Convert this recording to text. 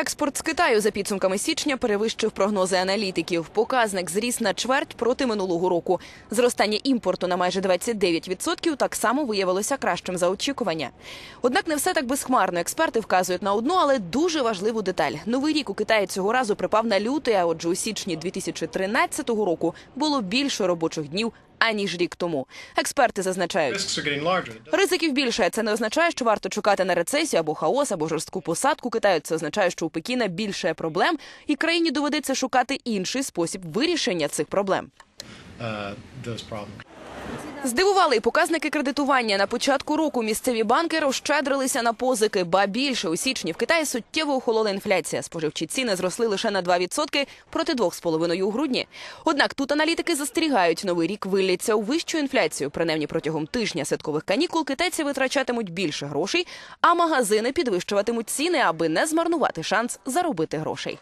Експорт з Китаю за підсумками січня перевищив прогнози аналітиків. Показник зріс на чверть проти минулого року. Зростання імпорту на майже 29% так само виявилося кращим за очікування. Однак не все так безхмарно. Експерти вказують на одну, але дуже важливу деталь. Новий рік у Китаї цього разу припав на лютий, а отже, у січні 2013 року було більше робочих днів аніж рік тому. Експерти зазначають. Ризиків більше. Це не означає, що варто чекати на рецесію або хаос, або жорстку посадку Китаю. Це означає, що у Пекіна більше проблем, і країні доведеться шукати інший спосіб вирішення цих проблем. Здивували і показники кредитування. На початку року місцеві банки розщедрилися на позики. Ба більше у січні в Китаї суттєво охолола інфляція. Споживчі ціни зросли лише на 2% проти 2,5% у грудні. Однак тут аналітики застерігають, новий рік виллється у вищу інфляцію. Принаймні протягом тижня святкових канікул китайці витрачатимуть більше грошей, а магазини підвищуватимуть ціни, аби не змарнувати шанс заробити грошей.